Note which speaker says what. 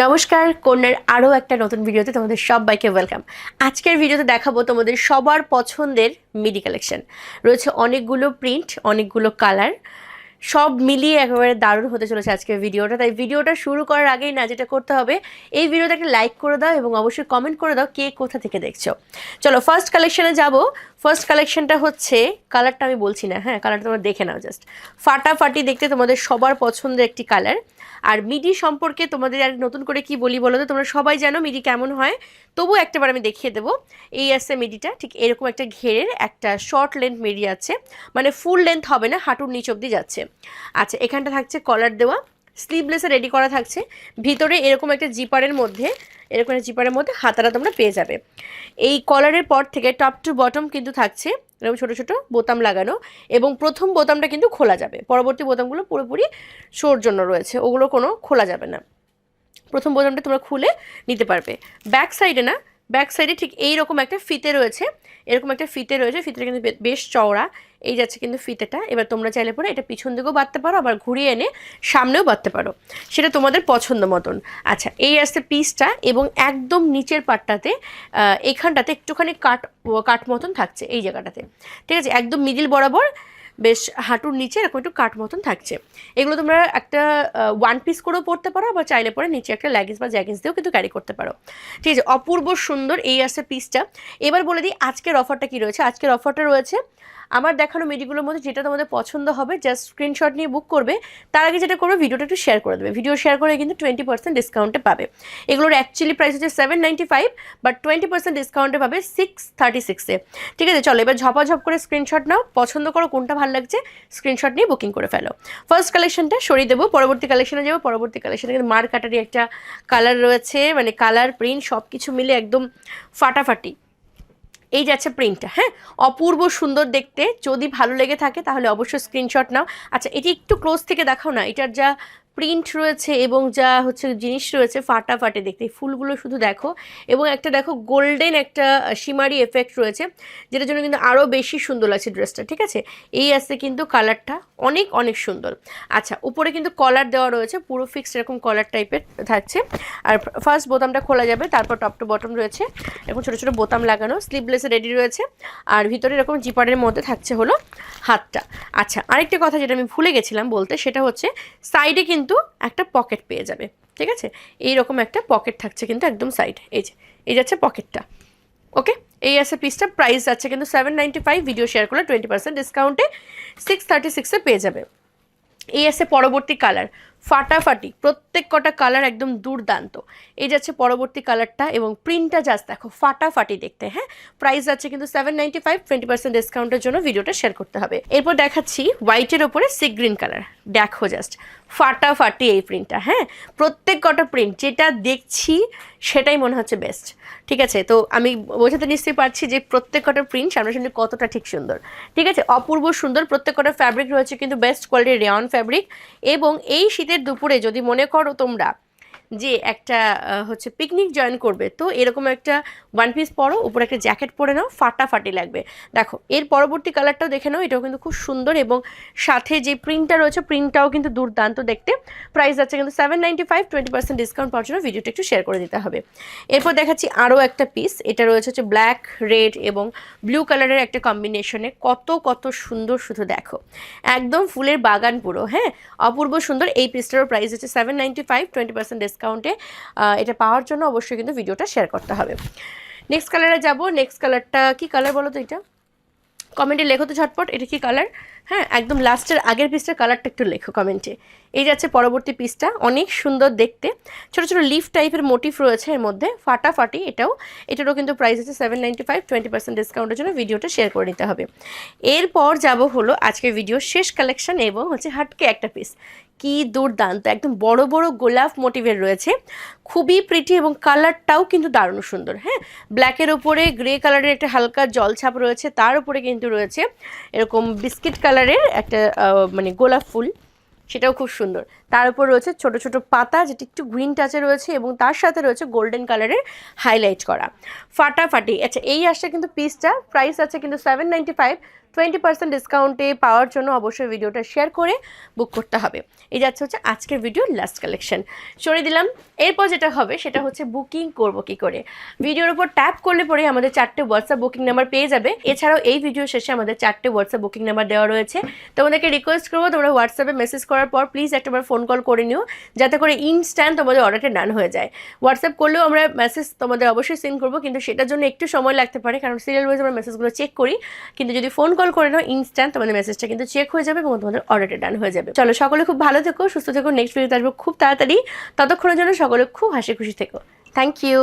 Speaker 1: নমস্কার, কন্যার আরও একটা নতুন ভিডিওতে তোমাদের সবাইকে ওয়েলকাম। আজকের ভিডিওতে দেখাবো তোমাদের সবার পছন্দের মিডি কালেকশন। রয়েছে অনেকগুলো প্রিন্ট, অনেকগুলো কালার, সব মিলিয়ে একেবারে দারুণ হতে চলেছে আজকের ভিডিওটা। তাই ভিডিওটা শুরু করার আগেই না যেটা করতে হবে, এই ভিডিওতে একটা লাইক করে দাও এবং অবশ্যই কমেন্ট করে দাও কে কোথা থেকে দেখছ। চলো ফার্স্ট কালেকশনে যাব। ফার্স্ট কালেকশনটা হচ্ছে কালারটা আমি বলছি না হ্যাঁ কালারটা তোমরা দেখে নাও জাস্ট ফাটাফাটি দেখতে তোমাদের সবার পছন্দের একটি কালার আর মিডি সম্পর্কে তোমাদের আর নতুন করে কি বলি বলো তো? তোমরা সবাই জানো মিডি কেমন হয়। তবু একটাবার আমি দেখিয়ে দেবো। এই আছে মিডিটা, ঠিক এরকম একটা ঘেরের একটা শর্ট লেন্থ মিডি আছে। মানে ফুল লেন্থ হবে না, হাঁটুর নিচ অব্দি যাচ্ছে। আচ্ছা এখানটা থাকছে কলার দেওয়া। স্লিভলেসে রেডি করা থাকছে। ভিতরে এরকম একটা জিপারের মধ্যে, এরকম একটা জিপারের মধ্যে হাতারা তোমরা পেয়ে যাবে। এই কলারের পর থেকে টপ টু বটম কিন্তু থাকছে, এরকম ছোটো ছোটো বোতাম লাগানো এবং প্রথম বোতামটা কিন্তু খোলা যাবে। পরবর্তী বোতামগুলো পুরোপুরি শোর জন্য রয়েছে, ওগুলো কোনো খোলা যাবে না। প্রথম বোতামটা তোমরা খুলে নিতে পারবে। ব্যাক সাইডে না ব্যাক সাইডে ঠিক এই রকম একটা ফিতে রয়েছে, এরকম একটা ফিতে রয়েছে, ফিতেটা কিন্তু বেশ চওড়া। এই যাচ্ছে কিন্তু ফিতেটা। এবার তোমরা চাইলে পরে এটা পিছন দিকেও বাঁধতে পারো, আবার ঘুরিয়ে এনে সামনেও বাঁধতে পারো। সেটা তোমাদের পছন্দ মতন। আচ্ছা এই আসছে পিসটা এবং একদম নিচের পাটটাতে এখানটাতে একটুখানি কাট কাট মতন থাকছে এই জায়গাটাতে। ঠিক আছে? একদম মিডিল বরাবর বেশ হাঁটুর নিচে এরকম একটু কাট মতন থাকছে। এগুলো তোমরা একটা ওয়ান পিস করেও পরতে পারো বা চাইলে পরে নিচে একটা ল্যাগিংস বা জ্যাগিংস দিয়েও কিন্তু ক্যারি করতে পারো। ঠিক আছে? অপূর্ব সুন্দর এই আসছে পিসটা এবার বলে দিই, আজকের অফারটা কি রয়েছে? আজকের অফারটা রয়েছে আমার দেখানো মিডিগুলোর মধ্যে যেটা তোমাদের পছন্দ হবে জাস্ট স্ক্রিনশট নিয়ে বুক করবে, তার আগে যেটা করবে ভিডিওটা একটু শেয়ার করে দেবে। ভিডিও শেয়ার করে কিন্তু টোয়েন্টি পার্সেন্ট ডিসকাউন্টে পাবে। এগুলোর অ্যাকচুয়ালি প্রাইস হচ্ছে seven ninety five but twenty percent ডিসকাউন্টে পাবে সিক্স থার্টি সিক্সে ঠিক আছে, চলো, এবার ঝপাঝপ করে স্ক্রিনশট নাও। পছন্দ করো, কোনটা ভালো লাগছে স্ক্রিনশট নিয়ে বুকিং করে ফেলো। ফার্স্ট কালেকশনটা সরিয়ে দেবো, পরবর্তী কালেকশনে যাব, পরবর্তী কালেকশনে কিন্তু মার কাটারি একটা কালার রয়েছে মানে কালার প্রিন্ট সব কিছু মিলে একদম ফাটাফাটি। এই যাচ্ছে প্রিন্টটা হ্যাঁ? অপূর্ব সুন্দর দেখতে, যদি ভালো লেগে থাকে তাহলে অবশ্যই স্ক্রিনশট নাও। আচ্ছা এটি একটু ক্লোজ থেকে দেখাও না, এটার যা প্রিন্ট রয়েছে এবং যা হচ্ছে জিনিস রয়েছে ফাটাফাটে দেখতে। ফুলগুলো শুধু দেখো এবং একটা দেখো গোল্ডেন একটা সিমারি এফেক্ট রয়েছে, যেটার জন্য কিন্তু আরও বেশি সুন্দর লাগছে ড্রেসটা ঠিক আছে? এই আসছে কিন্তু কালারটা অনেক অনেক সুন্দর। আচ্ছা উপরে কিন্তু কলার দেওয়া রয়েছে, পুরো ফিক্সড এরকম কলার টাইপের থাকছে। আর ফার্স্ট বোতামটা খোলা যাবে, তারপর টপ টু বটম রয়েছে। এরকম ছোটো ছোটো বোতাম লাগানো স্লিভলেসে রেডি রয়েছে। আর ভিতরে এরকম জিপারের মধ্যে থাকছে হলো হাতটা। আচ্ছা আরেকটা কথা যেটা আমি ভুলে গেছিলাম বলতে, সেটা হচ্ছে সাইডে কিন্তু একটা পকেট পেয়ে যাবে, ঠিক আছে? এইরকম একটা পকেট থাকছে কিন্তু একদম সাইড এই যে, এই যাচ্ছে পকেটটা ওকে এই আছে পিসটা প্রাইস যাচ্ছে কিন্তু seven ninety five video share করলে টোয়েন্টি পার্সেন্ট ডিসকাউন্টে সিক্স থার্টি সিক্সে পেয়ে যাবে। এই আছে পরবর্তী কালার ফাটাফাটি, প্রত্যেক কটা কালার একদম দুর্দান্ত। এই যাচ্ছে পরবর্তী কালারটা এবং প্রিন্টটা জাস্ট দেখো, ফাটাফাটি দেখতে হ্যাঁ? প্রাইস যাচ্ছে কিন্তু seven ninety five twenty percent ডিসকাউন্টের জন্য ভিডিওটা শেয়ার করতে হবে। এরপর দেখাচ্ছি হোয়াইটের ওপরে সি গ্রিন কালার দেখো জাস্ট ফাটাফাটি এই প্রিন্টটা হ্যাঁ? প্রত্যেক কটা প্রিন্ট যেটা দেখছি সেটাই মনে হচ্ছে বেস্ট ঠিক আছে? তো আমি বোঝাতে নিশ্চয়ই পারছি যে প্রত্যেক কটা প্রিন্ট সামনে সামনে কতটা ঠিক সুন্দর, ঠিক আছে? অপূর্ব সুন্দর, প্রত্যেক কটা ফ্যাব্রিক রয়েছে কিন্তু বেস্ট কোয়ালিটির রেয়ন ফ্যাব্রিক এবং এই শীতের দুপুরে যদি মনে করো তোমরা যে একটা হচ্ছে পিকনিক জয়েন করবে। তো এরকম একটা ওয়ান পিস পরো, উপরে একটা জ্যাকেট পরে নাও, ফাটাফাটি লাগবে। দেখো, এর পরবর্তী কালারটাও দেখে নাও, এটাও কিন্তু খুব সুন্দর এবং সাথে যে প্রিন্টটা রয়েছে প্রিন্টটাও কিন্তু দুর্দান্ত দেখতে। প্রাইস আছে কিন্তু seven ninety five twenty percent discount পাওয়ার জন্য ভিডিওটা একটু শেয়ার করে দিতে হবে। এরপর দেখাচ্ছি আরও একটা পিস এটা রয়েছে হচ্ছে ব্ল্যাক রেড এবং ব্লু কালারের একটা কম্বিনেশনে কত কত সুন্দর শুধু দেখো। একদম ফুলের বাগান পুরো হ্যাঁ? অপূর্ব সুন্দর, এই পিসটারও প্রাইস হচ্ছে seven ninety five twenty percent ডিসকাউন্টে এটা পাওয়ার জন্য অবশ্যই কিন্তু ভিডিওটা শেয়ার করতে হবে। নেক্সট কালারে যাব। নেক্সট কালারটা কি কালার বলো তো এটা? কমেন্টে লেখো তো ঝটপট, এটা কি কালার হ্যাঁ একদম লাস্টের আগের পিসটার কালারটা একটু লেখো কমেন্টে এই যাচ্ছে পরবর্তী পিসটা অনেক সুন্দর দেখতে। ছোটো ছোটো লিফ টাইপের মোটিভ রয়েছে এর মধ্যে, ফাটাফাটি এটাও। এটারও কিন্তু প্রাইস আছে seven ninety five twenty percent ডিসকাউন্টের জন্য ভিডিওটা শেয়ার করে নিতে হবে। এরপর যাব হলো আজকের ভিডিও শেষ কালেকশন এবং হচ্ছে হাটকে একটা পিস কি দুর্দান্ত, একদম বড় বড় গোলাপ মোটিভের রয়েছে। খুবই প্রিটি এবং কালারটাও কিন্তু দারুণ সুন্দর হ্যাঁ? ব্ল্যাকের ওপরে গ্রে কালারের একটা হালকা জলছাপ রয়েছে, তার উপরে কিন্তু রয়েছে এরকম বিস্কিট কালারের একটা মানে গোলাপ ফুল সেটাও খুব সুন্দর। তার উপর রয়েছে ছোট ছোট পাতা যেটি একটু গ্রিন টাচে রয়েছে এবং তার সাথে রয়েছে গোল্ডেন কালারের হাইলাইট করা। ফাটাফাটি আচ্ছা এই আসছে কিন্তু পিসটা প্রাইস আছে কিন্তু seven ninety five twenty percent ডিসকাউন্টে পাওয়ার জন্য অবশ্যই ভিডিওটা শেয়ার করে বুক করতে হবে। এই যাচ্ছে হচ্ছে আজকের ভিডিওর লাস্ট কালেকশন সরিয়ে দিলাম। এরপর যেটা হবে সেটা হচ্ছে বুকিং করব কি করে? ভিডিওর উপর ট্যাপ করলে পরে আমাদের চারটে হোয়াটসঅ্যাপ বুকিং নাম্বার পেয়ে যাবে। এছাড়াও এই ভিডিও শেষে আমাদের চারটে হোয়াটসঅ্যাপ বুকিং নাম্বার দেওয়া রয়েছে। তোমাদেরকে রিকোয়েস্ট করব, তোমরা হোয়াটসঅ্যাপে মেসেজ করার পর প্লিজ একটাবার ফোন কল করে নিও, যাতে করে ইনস্ট্যান্ট তোমাদের অর্ডারটা ডান হয়ে যায়। হোয়াটসঅ্যাপ করলেও আমরা মেসেজ তোমাদের অবশ্যই সেন্ড করব, কিন্তু সেটার জন্য একটু সময় লাগতে পারে, কারণ সিরিয়াল ওয়াইজ আমরা মেসেজগুলো চেক করি। কিন্তু যদি ফোন কল করে নাও ইনস্ট্যান্ট তোমাদের মেসেজটা কিন্তু চেক হয়ে যাবে এবং তোমাদের অর্ডারটা ডান হয়ে যাবে। চলো সকলে খুব ভালো থেকো, সুস্থ থেকো নেক্সট ভিডিওতে আসব খুব তাড়াতাড়ি। ততক্ষণের জন্য সকলে খুব হাসি খুশি থেকো। Thank you